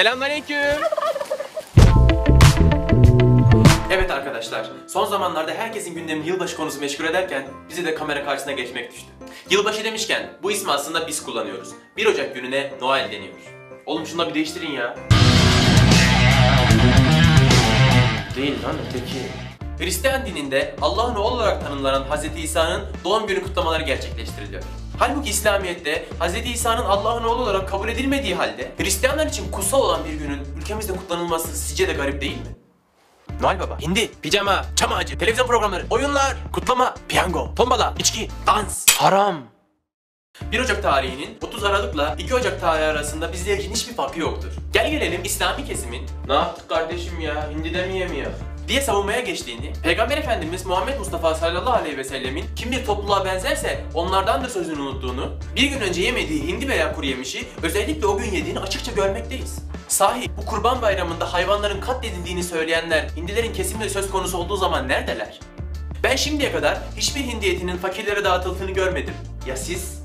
Selamünaleyküm. Evet arkadaşlar, son zamanlarda herkesin gündemini yılbaşı konusu meşgul ederken bize de kamera karşısına geçmek düştü. Yılbaşı demişken bu ismi aslında biz kullanıyoruz. 1 Ocak gününe Noel deniyor. Oğlum şunu da bir değiştirin ya. Değil lan öteki. Hristiyan dininde Allah'ın oğlu olarak tanımlanan Hz. İsa'nın doğum günü kutlamaları gerçekleştiriliyor. Halbuki İslamiyet'te Hz. İsa'nın Allah'ın oğlu olarak kabul edilmediği halde Hristiyanlar için kutsal olan bir günün ülkemizde kutlanılması sizce de garip değil mi? Noel Baba, hindi, pijama, çam televizyon programları, oyunlar, kutlama, piyango, tombala, içki, dans, haram. 1 Ocak tarihinin 30 Aralık'la 2 Ocak tarihi arasında bizler için hiçbir farkı yoktur. Gel gelelim İslami kesimin ne yaptık kardeşim ya hindi mi yemiyor diye savunmaya geçtiğini, Peygamber Efendimiz Muhammed Mustafa sallallahu aleyhi ve sellemin kim bir topluluğa benzerse onlardandır sözünü unuttuğunu, bir gün önce yemediği hindi veya kuru yemişi özellikle o gün yediğini açıkça görmekteyiz. Sahi bu kurban bayramında hayvanların katledildiğini söyleyenler hindilerin kesimleri söz konusu olduğu zaman neredeler? Ben şimdiye kadar hiçbir hindi etinin fakirlere dağıtıldığını görmedim. Ya siz?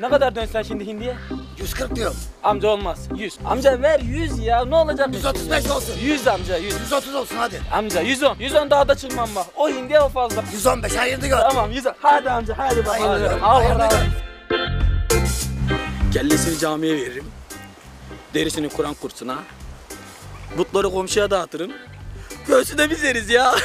Ne kadar dönsen şimdi hindiye? 140 diyorum. Amca olmaz. 100. Amca ver 100 ya. Ne olacak? 135 olsun. 100 amca 100. 130 olsun hadi. Amca 110. 110 daha da çıkmam bak. O hindiye o fazla. 115 hayırlı gör. Tamam 110. Hadi amca hadi bak. Hayırlı gör. Al Hayırlı gör. Kellesini camiye veririm. Derisini Kur'an kursuna. Butları komşuya dağıtırım. Göğsü de biz yeriz ya.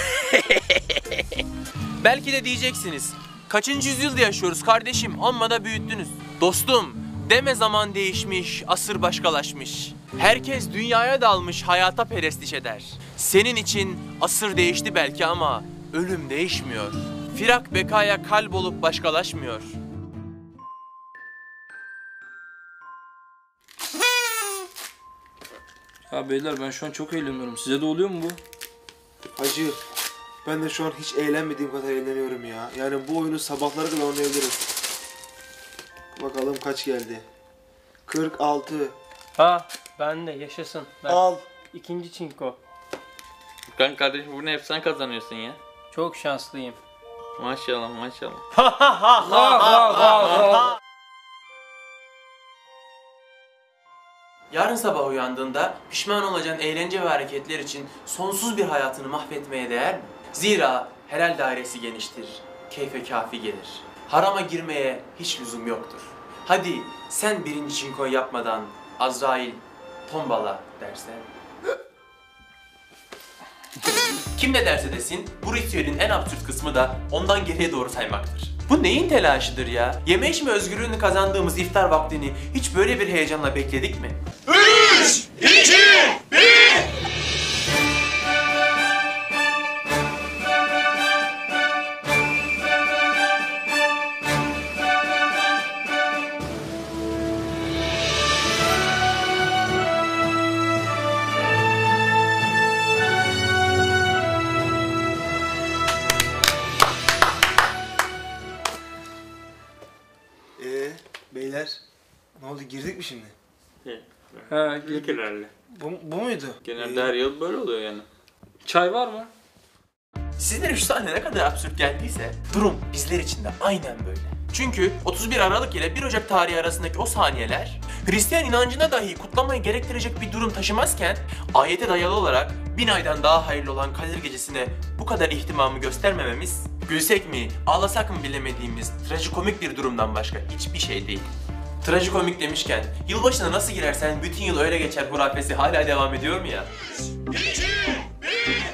Belki de diyeceksiniz. Kaçıncı yüzyılda yaşıyoruz kardeşim amma da büyüttünüz. Dostum deme zaman değişmiş, asır başkalaşmış. Herkes dünyaya dalmış hayata perestiş eder. Senin için asır değişti belki ama ölüm değişmiyor. Firak bekaya kalp olup başkalaşmıyor. Ya beyler ben şu an çok eğleniyorum. Size de oluyor mu bu? Hacı, ben de şu an hiç eğlenmediğim kadar eğleniyorum ya. Yani bu oyunu sabahlara kadar oynayabilirim. Bakalım kaç geldi. 46. Ha ben de yaşasın. Ben Al. ikinci çinko. Kan kardeşim bugün hep sen kazanıyorsun ya. Çok şanslıyım. Maşallah maşallah. Yarın sabah uyandığında pişman olacağın eğlence ve hareketler için sonsuz bir hayatını mahvetmeye değer mi? Zira helal dairesi geniştir, keyfe kafi gelir harama girmeye hiç lüzum yoktur. Hadi sen birinci çinko yapmadan Azrail tombala derse. Kim ne derse desin, bu ritüelin en absürt kısmı da ondan geriye doğru saymaktır. Bu neyin telaşıdır ya? Yeme içme özgürlüğünü kazandığımız iftar vaktini hiç böyle bir heyecanla bekledik mi? 3, 2, 1... ne oldu girdik mi şimdi? Ha genelde. Bu, bu muydu? Genelde her yıl böyle oluyor yani. Çay var mı? Sizlere şu sahne ne kadar absürt geldiyse durum bizler için de aynen böyle. Çünkü 31 Aralık ile 1 Ocak tarihi arasındaki o saniyeler Hristiyan inancına dahi kutlamayı gerektirecek bir durum taşımazken ayete dayalı olarak bin aydan daha hayırlı olan Kadir Gecesi'ne bu kadar ihtimamı göstermememiz gülsek mi ağlasak mı bilemediğimiz trajikomik bir durumdan başka hiçbir şey değil. Trajikomik demişken, yılbaşına nasıl girersen bütün yıl öyle geçer hurafesi hala devam ediyor mu ya? 3, 2, 1...